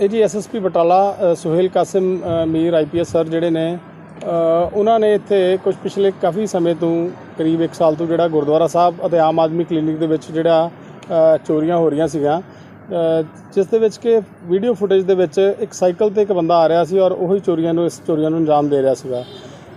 ਇਹ ਜੀ ਐਸਐਸਪੀ ਬਟਾਲਾ ਸੁਹੇਲ ਕਾਸਿਮ ਅ, ਮੀਰ ਆਈਪੀਐਸ ਸਰ ਜਿਹੜੇ ਨੇ ਉਹਨਾਂ ਨੇ ਇੱਥੇ ਕੁਝ ਪਿਛਲੇ ਕਾਫੀ ਸਮੇਂ ਤੋਂ ਕਰੀਬ 1 ਸਾਲ ਤੋਂ ਜਿਹੜਾ ਗੁਰਦੁਆਰਾ ਸਾਹਿਬ ਅਤੇ ਆਮ ਆਦਮੀ ਕਲੀਨਿਕ ਦੇ ਵਿੱਚ ਜਿਹੜਾ ਚੋਰੀਆਂ ਹੋ ਰਹੀਆਂ ਸੀਗੀਆਂ। ਜਿਸ ਦੇ ਵਿੱਚ ਕਿ ਵੀਡੀਓ ਫੁਟੇਜ ਦੇ ਵਿੱਚ ਇੱਕ ਸਾਈਕਲ ਤੇ ਇੱਕ ਬੰਦਾ ਆ ਰਿਹਾ ਸੀ ਔਰ ਉਹੀ ਚੋਰੀਆਂ ਨੂੰ ਇਸ ਚੋਰੀਆਂ ਨੂੰ ਅੰਜਾਮ ਦੇ ਰਿਹਾ ਸੀਗਾ।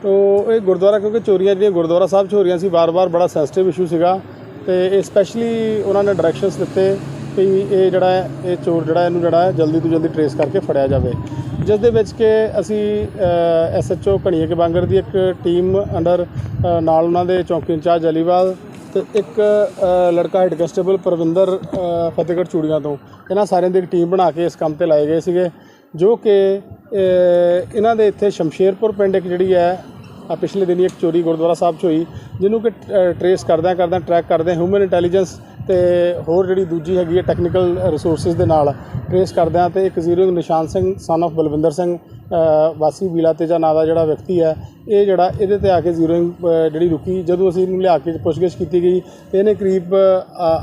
ਤੋ ਇਹ ਗੁਰਦੁਆਰਾ ਕਿਉਂਕਿ ਚੋਰੀਆਂ ਜਿਹੜੀਆਂ ਗੁਰਦੁਆਰਾ ਸਾਹਿਬ 'ਚ ਹੋ ਰਹੀਆਂ ਸੀ ਵਾਰ-ਵਾਰ ਬੜਾ ਸੈਂਸਿਟਿਵ ਇਸ਼ੂ ਸੀਗਾ ਤੇ ਇਹ ਸਪੈਸ਼ਲੀ ਉਹਨਾਂ ਨੇ ਡਾਇਰੈਕਸ਼ਨਸ ਦਿੱਤੇ। ਕਿ ਇਹ ਜਿਹੜਾ ਹੈ, ਇਹ ਚੋਰ ਜਿਹੜਾ ਇਹਨੂੰ ਜਿਹੜਾ ਹੈ ਜਲਦੀ ਤੋਂ ਜਲਦੀ ਟਰੇਸ ਕਰਕੇ ਫੜਿਆ ਜਾਵੇ। ਜਿਸ ਦੇ ਵਿੱਚ ਕਿ ਅਸੀਂ ਐਸਐਚਓ ਘਣੀਏ ਕੇ ਬਾਂਗਰ ਦੀ ਇੱਕ ਟੀਮ ਅੰਡਰ ਨਾਲ ਉਹਨਾਂ ਦੇ ਚੌਂਕੀ ਇੰਚਾਰਜ ਅਲੀਵਾਲ ਤੇ ਇੱਕ ਲੜਕਾ ਹੈਡ ਕਨਸਟੇਬਲ ਪ੍ਰਵਿੰਦਰ ਫਤਿਹਗੜ੍ਹ ਚੂੜੀਆਂ ਤੋਂ। ਇਹਨਾਂ ਸਾਰਿਆਂ ਦੀ ਇੱਕ ਟੀਮ ਬਣਾ ਕੇ ਇਸ ਕੰਮ ਤੇ ਲਾਏ ਗਏ ਸੀਗੇ, ਜੋ ਕਿ ਇਹਨਾਂ ਦੇ ਇੱਥੇ ਸ਼ਮਸ਼ੇਰਪੁਰ ਪਿੰਡ ਇੱਕ ਜਿਹੜੀ ਹੈ ਆ ਪਿਛਲੇ ਦਿਨੀ ਇੱਕ ਚੋਰੀ ਗੁਰਦੁਆਰਾ ਸਾਹਿਬ 'ਚ ਹੋਈ, ਜਿਹਨੂੰ ਕਿ ਟਰੇਸ ਕਰਦਿਆਂ ਕਰਦਿਆਂ ਟਰੈਕ ਕਰਦੇ ਹਿਊਮਨ ਇੰਟੈਲੀਜੈਂਸ ਤੇ ਹੋਰ ਜਿਹੜੀ ਦੂਜੀ ਹੈਗੀ ਹੈ ਟੈਕਨੀਕਲ ਰਿਸੋਰਸਸ ਦੇ ਨਾਲ ਟਰੇਸ ਕਰਦਿਆਂ ਤੇ ਇੱਕ zero Nishan Singh son of Balwinder Singh ਵਾਸੀ ਵੀਲਾ ਤੇਜਾ ਨਾਂ ਦਾ ਜਿਹੜਾ ਵਿਅਕਤੀ ਹੈ, ਇਹ ਜਿਹੜਾ ਇਹਦੇ ਤੇ ਆ ਕੇ ਜ਼ੀਰੋਇੰਗ ਜਿਹੜੀ ਰੁਕੀ। ਜਦੋਂ ਅਸੀਂ ਇਹਨੂੰ ਲਿਆ ਕੇ ਪੁੱਛਗਿੱਛ ਕੀਤੀ ਗਈ ਤੇ ਇਹਨੇ ਕਰੀਬ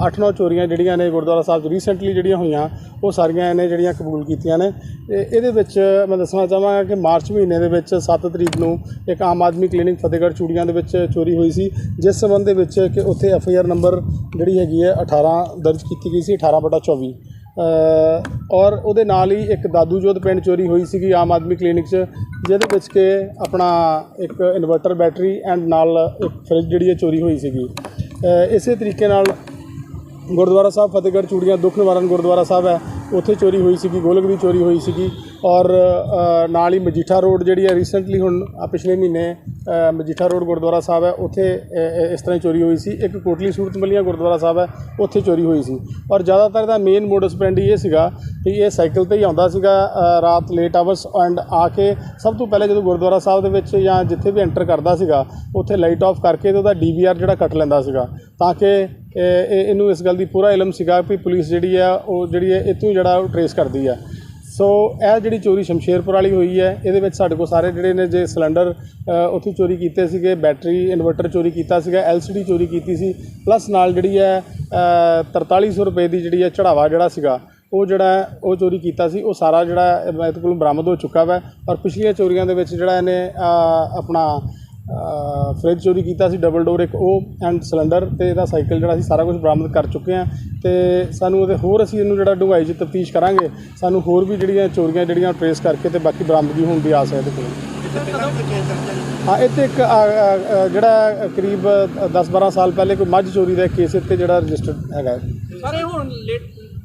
8-9 ਚੋਰੀਆਂ ਜਿਹੜੀਆਂ ਨੇ ਗੁਰਦੁਆਰਾ ਸਾਹਿਬ 'ਚ ਰੀਸੈਂਟਲੀ ਜਿਹੜੀਆਂ ਹੋਈਆਂ, ਉਹ ਸਾਰੀਆਂ ਇਹਨੇ ਜਿਹੜੀਆਂ ਕਬੂਲ ਕੀਤੀਆਂ ਨੇ। ਤੇ ਇਹਦੇ ਵਿੱਚ ਮੈਂ ਦੱਸਣਾ ਚਾਹਾਂਗਾ ਕਿ ਮਾਰਚ ਮਹੀਨੇ ਦੇ ਵਿੱਚ 7 ਤਰੀਕ ਨੂੰ ਇੱਕ ਆਮ ਆਦਮੀ ਕਲੀਨਿਕ ਫਤਿਹਗੜ੍ਹ ਚੂੜੀਆਂ ਦੇ ਵਿੱਚ ਚੋਰੀ ਹੋਈ ਸੀ, ਜਿਸ ਸੰਬੰਧ ਦੇ ਵਿੱਚ ਕਿ ਉੱਥੇ ਐਫ ਆਈ ਆਰ ਨੰਬਰ ਜਿਹੜੀ ਹੈਗੀ ਹੈ 18 ਦਰਜ ਕੀਤੀ ਗਈ ਸੀ 18 ਬਟਾ 24 ਔਰ ਉਹਦੇ ਨਾਲ ਹੀ ਇੱਕ ਦਾਦੂ ਜੋਧ ਪਿੰਡ ਚੋਰੀ ਹੋਈ ਸੀਗੀ ਆਮ ਆਦਮੀ ਕਲੀਨਿਕ 'ਚ, ਜਿਹਦੇ ਵਿੱਚ ਕਿ ਆਪਣਾ ਇੱਕ ਇਨਵਰਟਰ ਬੈਟਰੀ ਐਂਡ ਨਾਲ ਇੱਕ ਫ੍ਰਿਜ ਜਿਹੜੀ ਹੈ ਚੋਰੀ ਹੋਈ ਸੀਗੀ। ਇਸੇ ਤਰੀਕੇ ਨਾਲ ਗੁਰਦੁਆਰਾ ਸਾਹਿਬ, ਫਤਿਹਗੜ੍ਹ ਚੂੜੀਆਂ, ਦੁੱਖ ਨਿਵਾਰਨ ਗੁਰਦੁਆਰਾ ਸਾਹਿਬ ਹੈ। ਉੱਥੇ ਚੋਰੀ ਹੋਈ ਸੀਗੀ, ਗੋਲਕ ਦੀ ਚੋਰੀ ਹੋਈ ਸੀਗੀ ਔਰ ਨਾਲ ਹੀ ਮਜੀਠਾ ਰੋਡ ਜਿਹੜੀ ਹੈ ਰੀਸੈਂਟਲੀ ਹੁਣ ਪਿਛਲੇ ਮਹੀਨੇ ਮਜੀਠਾ ਰੋਡ ਗੁਰਦੁਆਰਾ ਸਾਹਿਬ ਹੈ, ਉੱਥੇ ਇਸ ਤਰ੍ਹਾਂ ਹੀ ਚੋਰੀ ਹੋਈ ਸੀ। ਇੱਕ ਕੋਟਲੀ ਸੂਰਤ ਮਲੀਆਂ ਗੁਰਦੁਆਰਾ ਸਾਹਿਬ ਹੈ, ਉੱਥੇ ਚੋਰੀ ਹੋਈ ਸੀ। ਔਰ ਜ਼ਿਆਦਾਤਰ ਦਾ ਮੇਨ ਮੋਡਸ ਪੈਂਡੀ ਇਹ ਸੀਗਾ ਕਿ ਇਹ ਸਾਈਕਲ ਤੇ ਹੀ ਆਉਂਦਾ ਸੀਗਾ ਰਾਤ ਲੇਟ ਆਵਰਸ ਐਂਡ ਆ ਕੇ ਸਭ ਤੋਂ ਪਹਿਲੇ ਜਦੋਂ ਗੁਰਦੁਆਰਾ ਸਾਹਿਬ ਦੇ ਵਿੱਚ ਜਾਂ ਜਿੱਥੇ ਵੀ ਐਂਟਰ ਕਰਦਾ ਸੀਗਾ, ਉੱਥੇ ਲਾਈਟ ਆਫ ਕਰਕੇ ਤੇ ਉਹਦਾ ਡੀਵੀਆਰ ਜਿਹੜਾ ਕੱਟ ਲੈਂਦਾ ਸੀਗਾ, ਤਾਂ ਕਿ ਇਹਨੂੰ ਇਸ ਗੱਲ ਦੀ ਪੂਰਾ ਇਲਮ ਸੀਗਾ ਵੀ ਪੁਲਿਸ ਜਿਹੜੀ ਆ ਉਹ ਜਿਹੜੀ ਹੈ ਇਤੋਂ ਜਿਹੜਾ ਉਹ ਟਰੇਸ ਕਰਦੀ ਆ। ਸੋ ਇਹ ਜਿਹੜੀ ਚੋਰੀ ਸ਼ਮਸ਼ੇਰਪੁਰ ਵਾਲੀ ਹੋਈ ਹੈ ਇਹਦੇ ਵਿੱਚ ਸਾਡੇ ਕੋਲ ਸਾਰੇ ਜਿਹੜੇ ਨੇ ਜੇ ਸਿਲੰਡਰ ਅ, ਉੱਥੇ ਚੋਰੀ ਕੀਤੇ ਸੀਗੇ ਬੈਟਰੀ ਇਨਵਰਟਰ ਚੋਰੀ ਕੀਤਾ ਸੀਗਾ ਐਲਸੀਡੀ ਚੋਰੀ ਕੀਤੀ ਸੀ ਪਲੱਸ ਨਾਲ ਜਿਹੜੀ ਹੈ ਅ, 4300 ਰੁਪਏ ਦੀ ਜਿਹੜੀ ਹੈ ਚੜਾਵਾ ਜਿਹੜਾ ਸੀਗਾ ਉਹ ਜਿਹੜਾ ਉਹ ਚੋਰੀ ਕੀਤਾ ਸੀ ਉਹ ਸਾਰਾ ਜਿਹੜਾ ਇਹਦੇ ਕੋਲੋਂ ਬਰਾਮਦ ਹੋ ਚੁੱਕਾ ਵਾ। ਔਰ ਪਿਛਲੀਆਂ ਚੋਰੀਆਂ ਦੇ ਵਿੱਚ ਜਿਹੜਾ ਇਹਨੇ ਆਪਣਾ ਫ੍ਰਿਜ ਚੋਰੀ ਕੀਤਾ ਸੀ ਡਬਲ ਡੋਰ ਇੱਕ ਉਹ ਐਂਡ ਸਿਲੰਡਰ ਤੇ ਇਹਦਾ ਸਾਈਕਲ ਜਿਹੜਾ ਸੀ ਸਾਰਾ ਕੁਝ ਬਰਾਮਦ ਕਰ ਚੁੱਕੇ ਆ ਤੇ ਸਾਨੂੰ ਉਹਦੇ ਹੋਰ ਅਸੀਂ ਇਹਨੂੰ ਜਿਹੜਾ ਡੂੰਘਾਈ 'ਚ ਤਫਤੀਸ਼ ਕਰਾਂਗੇ ਸਾਨੂੰ ਹੋਰ ਵੀ ਜਿਹੜੀਆਂ ਚੋਰੀਆਂ ਜਿਹੜੀਆਂ ਟਰੇਸ ਕਰਕੇ ਤੇ ਬਾਕੀ ਬਰਾਮਦਗੀ ਹੋਣ ਦੀ ਆਸ ਹੈ ਇਹਦੇ ਕੋਲ। ਹਾਂ ਇੱਥੇ ਇੱਕ ਜਿਹੜਾ ਕਰੀਬ 10-12 ਸਾਲ ਪਹਿਲੇ ਕੋਈ ਮੱਝ ਚੋਰੀ ਦਾ ਕੇਸ ਇੱਥੇ ਜਿਹੜਾ ਰਜਿਸਟਰਡ ਹੈਗਾ। ਸਰ ਇਹ ਹੁਣ ਲੇਟ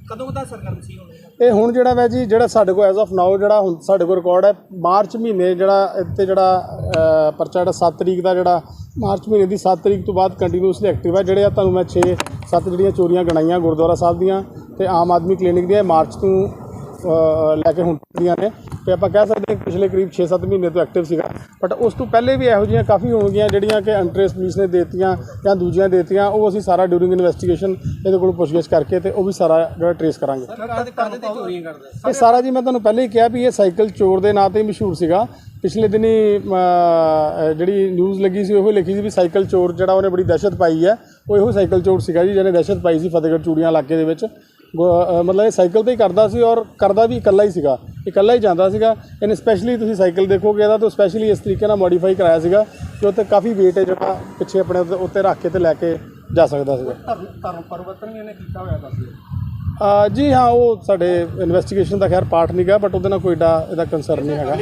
ਕਦੋਂ ਦਾ ਸਰਗਰਮ ਸੀ ਹੁਣ? ਇਹ ਹੁਣ ਜਿਹੜਾ ਵੈ ਜੀ, ਜਿਹੜਾ ਸਾਡੇ ਕੋਲ ਐਜ਼ ਆਫ ਨਾਓ ਜਿਹੜਾ ਹੁਣ ਸਾਡੇ ਕੋਲ ਰਿਕਾਰਡ ਹੈ, ਮਾਰਚ ਮਹੀਨੇ ਜਿਹੜਾ ਇੱਥੇ ਜਿਹੜਾ ਪਰਚਾ ਜਿਹੜਾ 7 ਤਰੀਕ ਦਾ ਜਿਹੜਾ, ਮਾਰਚ ਮਹੀਨੇ ਦੀ 7 ਤਰੀਕ ਤੋਂ ਬਾਅਦ ਕੰਟੀਨਿਊਸਲੀ ਐਕਟਿਵ ਹੈ। ਜਿਹੜੇ ਆ ਤੁਹਾਨੂੰ ਮੈਂ 6 7 ਜਿਹੜੀਆਂ ਚੋਰੀਆਂ ਗਣਾਈਆਂ ਗੁਰਦੁਆਰਾ ਸਾਹਿਬ ਦੀਆਂ ਤੇ ਆਮ ਆਦਮੀ ਕਲੀਨਿਕ ਦੀਆਂ ਮਾਰਚ ਤੋਂ ਲੈ ਕੇ ਹੁਣ ਦੀਆਂ ਨੇ। ਤੇ ਆਪਾਂ ਕਹਿ ਸਕਦੇ ਹਾਂ ਪਿਛਲੇ ਕਰੀਬ 6-7 ਮਹੀਨੇ ਤੋਂ ਐਕਟਿਵ ਸੀਗਾ। ਬਟ ਉਸ ਤੋਂ ਪਹਿਲੇ ਵੀ ਇਹੋ ਜਿਹੀਆਂ ਕਾਫੀ ਹੋਣਗੀਆਂ ਜਿਹੜੀਆਂ ਕਿ ਅੰਟਰੇਸ ਪੁਲਿਸ ਨੇ ਦੇਤੀਆਂ ਜਾਂ ਦੂਜੀਆਂ ਦੇਤੀਆਂ ਉਹ ਅਸੀਂ ਸਾਰਾ ਡਿਊਰਿੰਗ ਇਨਵੈਸਟੀਗੇਸ਼ਨ ਇਹਦੇ ਕੋਲ ਪੁੱਛਗਿੱਛ ਕਰਕੇ ਤੇ ਉਹ ਵੀ ਸਾਰਾ ਜਿਹੜਾ ਟਰੇਸ ਕਰਾਂਗੇ। ਇਹ ਸਾਰਾ ਜੀ ਮੈਂ ਤੁਹਾਨੂੰ ਪਹਿਲੇ ਹੀ ਕਿਹਾ ਵੀ ਇਹ ਸਾਈਕਲ ਚੋਰ ਦੇ ਨਾਂ ਤੇ ਹੀ ਮਸ਼ਹੂਰ ਸੀਗਾ। ਪਿਛਲੇ ਦਿਨੀ ਜਿਹੜੀ ਨਿਊਜ਼ ਲੱਗੀ ਸੀ ਉਹ ਲਿਖੀ ਸੀ ਵੀ ਸਾਈਕਲ ਚੋਰ ਜਿਹੜਾ ਉਹਨੇ ਬੜੀ ਦਹਿਸ਼ਤ ਪਾਈ ਹੈ ਉਹ ਇਹੋ ਸਾਈਕਲ ਚੋਰ ਸੀਗਾ ਜੀ ਜਿਹਨੇ ਦਹਿਸ਼ਤ ਪਾਈ ਸੀ ਫਤਿਹਗੜ੍ਹ ਚੂੜੀਆਂ ਇਲਾਕੇ ਦੇ ਵਿੱਚ। ਮਤਲਬ ਇਹ ਸਾਈਕਲ ਤੇ ਹੀ ਕਰਦਾ ਸੀ ਔਰ ਕਰਦਾ ਵੀ ਇਕੱਲਾ ਹੀ ਸੀਗਾ। ਇਕੱਲਾ ਹੀ ਜਾਂਦਾ ਸੀਗਾ। ਇਹਨੇ ਸਪੈਸ਼ਲੀ ਤੁਸੀਂ ਸਾਈਕਲ ਦੇਖੋਗੇ ਇਹਦਾ ਤਾਂ ਸਪੈਸ਼ਲੀ ਇਸ ਤਰੀਕੇ ਨਾਲ ਮੋਡੀਫਾਈ ਕਰਾਇਆ ਸੀਗਾ ਕਿ ਉੱਤੇ ਕਾਫੀ weight ਹੈ ਜਿਹੜਾ ਪਿੱਛੇ ਆਪਣੇ ਉੱਤੇ- ਰੱਖ ਕੇ ਤੇ ਲੈ ਕੇ ਜਾ ਸਕਦਾ ਸੀਗਾ। ਧਰਮ ਪਰਿਵਰਤਨ ਵੀ ਇਹਨੇ ਕੀਤਾ ਹੋਇਆ ਦੱਸਦੇ ਜੀ ਹਾਂ ਉਹ ਸਾਡੇ ਇਨਵੈਸਟੀਗੇਸ਼ਨ ਦਾ ਖੈਰ ਪਾਰਟ ਨਹੀਂ ਗਾ ਬਟ ਉਹਦੇ ਨਾਲ ਕੋਈ ਏਡਾ ਇਹਦਾ ਕੰਸਰਨ ਨਹੀਂ ਹੈਗਾ।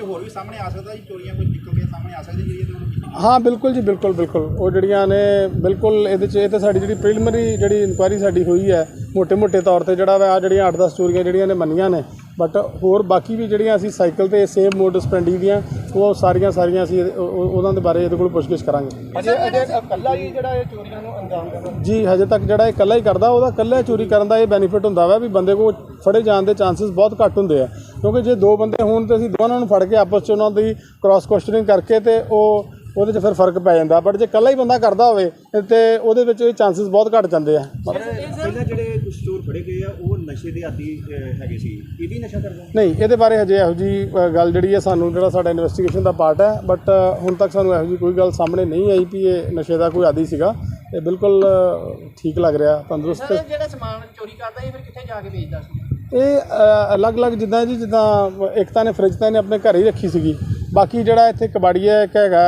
ਹੋਰ ਵੀ ਸਾਹਮਣੇ ਆ ਸਕਦਾ ਜੀ ਚੋਰੀਆਂ ਕੁਝ ਨਿਕਲ ਕੇ ਸਾਹਮਣੇ ਆ ਸਕਦੀ ਜਿਹੜੀ ਹਾਂ ਬਿਲਕੁਲ ਜੀ ਬਿਲਕੁਲ ਬਿਲਕੁਲ। ਉਹ ਜਿਹੜੀਆਂ ਨੇ ਬਿਲਕੁਲ ਇਹਦੇ 'ਚ ਇਹ ਤਾਂ ਸਾਡੀ ਜਿਹੜੀ ਪ੍ਰੀਲਿਮਿਨਰੀ ਜਿਹੜੀ ਇਨਕੁਆਇਰੀ ਸਾਡੀ ਹੋਈ ਹੈ ਮੋਟੇ ਮੋਟੇ ਤੌਰ ਤੇ ਜਿਹੜਾ ਵਾ ਆ ਜਿਹੜੀਆਂ 8-10 ਚੋਰੀਆਂ ਜਿਹੜੀਆਂ ਨੇ ਮੰਨੀਆਂ ਨੇ। ਬਟ ਹੋਰ ਬਾਕੀ ਵੀ ਜਿਹੜੀਆਂ ਅਸੀਂ ਸਾਈਕਲ ਤੇ ਸੇਮ ਮੋਡਸ ਸਪੈਂਡੀ ਦੀਆਂ ਉਹ ਸਾਰੀਆਂ ਸਾਰੀਆਂ ਅਸੀਂ ਉਹਨਾਂ ਦੇ ਬਾਰੇ ਇਹਦੇ ਕੋਲ ਪੁੱਛਗਿਛ ਕਰਾਂਗੇ। ਅਜੇ ਅਜੇ ਇਕੱਲਾ ਹੀ ਜਿਹੜਾ ਇਹ ਚੋਰੀਆਂ ਨੂੰ ਅੰਜਾਮ ਦਿੰਦਾ ਜੀ ਹਜੇ ਤੱਕ ਜਿਹੜਾ ਇਹ ਇਕੱਲਾ ਹੀ ਕਰਦਾ ਉਹਦਾ ਇਕੱਲਾ ਚੋਰੀ ਕਰਨ ਦਾ ਇਹ ਬੈਨੀਫਿਟ ਹੁੰਦਾ ਵਾ ਵੀ ਬੰਦੇ ਕੋਲ ਫੜੇ ਜਾਣ ਦੇ ਚਾਂਸਸ ਬਹੁਤ ਘੱਟ ਹੁੰਦੇ ਆ। ਕਿਉਂਕਿ ਜੇ ਦੋ ਬੰਦੇ ਹੋਣ ਤੇ ਅਸੀਂ ਦੋਨਾਂ ਨੂੰ ਫੜ ਕੇ ਆਪਸ 'ਚ ਉਹਨਾਂ ਦੀ ਕ੍ਰਾਸ ਕੁਐਸਚਨਿੰਗ ਕਰਕੇ ਤੇ ਉਹ ਉਹਦੇ 'ਚ ਫਿਰ ਫ਼ਰਕ ਪੈ ਜਾਂਦਾ ਬਟ ਜੇ ਇਕੱਲਾ ਹੀ ਬੰਦਾ ਕਰਦਾ ਹੋਵੇ ਤੇ ਉਹਦੇ ਵਿੱਚ ਇਹ ਚਾਂਸਸ ਬਹੁਤ ਘੱਟ ਜਾਂਦੇ ਆ। ਪਹਿਲਾਂ ਜਿਹੜੇ ਕੁਝ ਚੋਰ ਫੜੇ ਗਏ ਆ ਉਹ ਨਸ਼ੇ ਦੇ ਆਦੀ ਅਹ, ਹੈਗੇ ਸੀ। ਇਹ ਵੀ ਨਸ਼ਾ ਕਰਦੇ ਨਹੀਂ ਇਹਦੇ ਬਾਰੇ ਹਜੇ ਇਹੋ ਜੀ ਗੱਲ ਜਿਹੜੀ ਹੈ ਸਾਨੂੰ ਜਿਹੜਾ ਸਾਡਾ ਇਨਵੈਸਟੀਗੇਸ਼ਨ ਦਾ ਪਾਰਟ ਹੈ ਬਟ ਹੁਣ ਤੱਕ ਸਾਨੂੰ ਇਹੋ ਜੀ ਕੋਈ ਗੱਲ ਸਾਹਮਣੇ ਨਹੀਂ ਆਈ ਵੀ ਇਹ ਨਸ਼ੇ ਦਾ ਕੋਈ ਆਦੀ ਸੀਗਾ। ਇਹ ਬਿਲਕੁਲ ਠੀਕ ਲੱਗ ਰਿਹਾ ਤੰਦਰੁਸਤ। ਜਿਹੜਾ ਸਮਾਨ ਚੋਰੀ ਕਰਦਾ ਇਹ ਫਿਰ ਕਿੱਥੇ ਜਾ ਕੇ ਵੇਚਦਾ ਸੀ? ਇਹ ਅਲੱਗ-ਅਲੱਗ ਜਿੱਦਾਂ ਜੀ ਜਿੱਦਾਂ ਇੱਕ ਤਾਂ ਨੇ ਫ੍ਰਿਜ ਤਾਂ ਇਹਨੇ ਆਪਣੇ ਘਰ ਹੀ ਰੱਖੀ ਸੀਗੀ। ਬਾਕੀ ਜਿਹੜਾ ਇੱਥੇ ਕਬਾੜੀਆ ਇੱਕ ਹੈਗਾ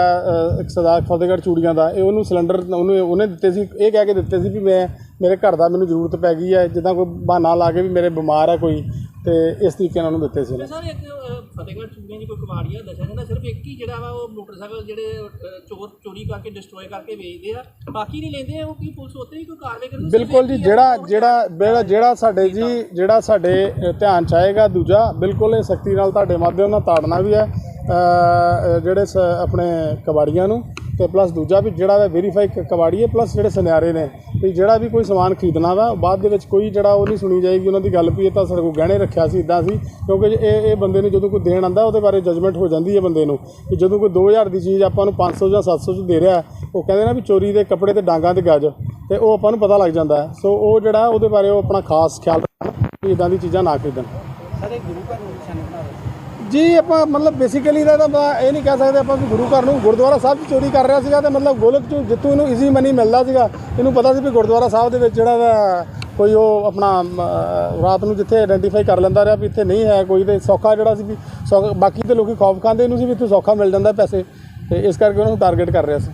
ਇੱਕ ਸਰਦਾਰ ਫਤਿਹਗੜ੍ਹ ਚੂੜੀਆਂ ਦਾ, ਇਹ ਉਹਨੂੰ ਸਿਲੰਡਰ ਉਹਨੂੰ, ਉਹਨੇ ਦਿੱਤੇ ਸੀ, ਇਹ ਕਹਿ ਕੇ ਦਿੱਤੇ ਸੀ ਵੀ ਮੈਂ, ਮੇਰੇ ਘਰ ਦਾ ਮੈਨੂੰ ਜ਼ਰੂਰਤ ਪੈ ਗਈ ਹੈ, ਜਿੱਦਾਂ ਕੋਈ ਬਹਾਨਾ ਲਾ ਕੇ ਵੀ ਮੇਰੇ ਬਿਮਾਰ ਹੈ ਕੋਈ ਤੇ ਇਸ ਤਰੀਕੇ ਨਾਲ ਉਹਨੂੰ ਦਿੱਤੇ ਸੀ। ਸਰ ਇੱਕ ਅਹ, ਫਤਿਹਗੜ੍ਹ ਚੂੜੀਆਂ ਦੀ ਕੋਈ ਕਬਾੜੀ ਆ ਦੱਸਿਆ ਜਾਂਦਾ ਸਿਰਫ ਇੱਕ ਹੀ ਜਿਹੜਾ ਵਾ ਉਹ ਮੋਟਰਸਾਈਕਲ ਜਿਹੜੇ ਅਹ, ਚੋਰ ਚੋਰੀ ਕਰਕੇ ਡਿਸਟਰੋਏ ਕਰਕੇ ਵੇਚਦੇ ਆ ਬਾਕੀ ਨਹੀਂ ਲੈਂਦੇ ਆ ਉਹ ਕੀ ਪੁਲਿਸ ਉੱਤੇ ਵੀ ਕੋਈ ਕਾਰਵਾਈ ਕਰਦੀ ਬਿਲਕੁਲ ਜੀ ਜਿਹੜਾ ਜਿਹੜਾ ਜਿਹੜਾ ਜਿਹੜਾ ਸਾਡੇ ਜੀ ਜਿਹੜਾ ਸਾਡੇ ਅ, ਧਿਆਨ ਚ ਆਏਗਾ ਦੂਜਾ ਬਿਲਕੁਲ ਇਹ ਸਖਤੀ ਨਾਲ ਤੁਹਾਡੇ ਮਾਧਿਅਮ ਨਾਲ ਤਾੜਨਾ ਵੀ ਹੈ ਅ, ਅ, ਜਿਹੜੇ ਸ- ਆਪਣੇ ਕਬਾੜੀਆਂ ਨੂੰ। ਤੇ ਪਲੱਸ ਦੂਜਾ ਵੀ ਜਿਹੜਾ ਵਾ ਵੈਰੀਫਾਈ ਕਵਾੜੀਏ ਪਲੱਸ ਜਿਹੜੇ ਸੁਨਿਆਰੇ ਨੇ, ਵੀ ਜਿਹੜਾ ਵੀ ਕੋਈ ਸਮਾਨ ਖਰੀਦਣਾ ਵਾ, ਬਾਅਦ ਦੇ ਵਿੱਚ ਕੋਈ ਜਿਹੜਾ ਉਹ ਨਹੀਂ ਸੁਣੀ ਜਾਏਗੀ, ਉਹਨਾਂ ਦੀ ਗੱਲ ਵੀ ਇਹ ਤਾਂ ਸਾਡੇ ਕੋਲ ਗਹਿਣੇ ਰੱਖਿਆ ਸੀ ਇਦਾਂ ਸੀ, ਕਿਉਂਕਿ ਇਹ ਇਹ ਬੰਦੇ ਨੂੰ ਜਦੋਂ ਕੋਈ ਦੇਣ ਆਂਦਾ ਉਹਦੇ ਬਾਰੇ ਜਜਮੈਂਟ ਹੋ ਜਾਂਦੀ ਹੈ ਬੰਦੇ ਨੂੰ ਕਿ ਜਦੋਂ ਕੋਈ 2000 ਦੀ ਚੀਜ਼ ਆਪਾਂ ਨੂੰ 500 ਜਾਂ 700 ਚ ਦੇ ਰਿਹਾ, ਉਹ ਕਹਿੰਦੇ ਨਾ ਵੀ ਚੋਰੀ ਦੇ ਕੱਪੜੇ ਤੇ ਡਾਂਗਾ ਤੇ ਗੱਜ, ਤੇ ਉਹ ਆਪਾਂ ਨੂੰ ਪਤਾ ਲੱਗ ਜਾਂਦਾ ਸੋ ਉਹ ਜਿਹੜਾ ਉਹਦੇ ਬਾਰੇ ਉਹ ਆਪਣਾ ਖਾਸ ਖਿਆਲ ਰੱਖਣ, ਵੀ ਇਦਾਂ ਦੀ ਚੀਜ਼ਾਂ ਨਾ ਖਰੀਦਣ। ਸਰ ਗੁਰੂ ਘਰ ਨੂੰ ਨਿਸ਼ਾਨਾ ਬਣਾ ਰਹੇ ਜੀ, ਆਪਾਂ ਮਤਲਬ ਬੇਸਿਕਲੀ ਦਾ ਤਾਂ ਇਹ ਨਹੀਂ ਕਹਿ ਸਕਦੇ ਆਪਾਂ ਵੀ ਗੁਰੂ ਘਰ ਨੂੰ ਗੁਰਦੁਆਰਾ ਸਾਹਿਬ 'ਚ ਚੋਰੀ ਕਰ ਰਿਹਾ ਸੀਗਾ ਤੇ ਮਤਲਬ ਗੋਲਕ 'ਚੋਂ ਜਿੱਥੋਂ ਇਹਨੂੰ ਈਜ਼ੀ ਮਨੀ ਮਿਲਦਾ ਸੀਗਾ। ਇਹਨੂੰ ਪਤਾ ਸੀ ਵੀ ਗੁਰਦੁਆਰਾ ਸਾਹਿਬ ਦੇ ਵਿੱਚ ਜਿਹੜਾ ਵਾ ਕੋਈ ਉਹ ਆਪਣਾ ਰਾਤ ਨੂੰ ਜਿੱਥੇ ਆਇਡੈਂਟੀਫਾਈ ਕਰ ਲੈਂਦਾ ਰਿਹਾ ਵੀ ਇੱਥੇ ਨਹੀਂ ਹੈ ਕੋਈ ਤੇ ਸੌਖਾ ਜਿਹੜਾ ਸੀ ਵੀ ਸੌਖਾ ਬਾਕੀ ਤੇ ਲੋਕੀ ਖੌਫ ਖਾਂਦੇ ਇਹਨੂੰ ਸੀ ਵੀ ਇੱਥੇ ਸੌਖਾ ਮਿਲ ਜਾਂਦਾ ਪੈਸੇ ਤੇ ਇਸ ਕਰਕੇ ਉਹਨੂੰ ਟਾਰਗੇਟ ਕਰ ਰਿਹਾ ਸੀ।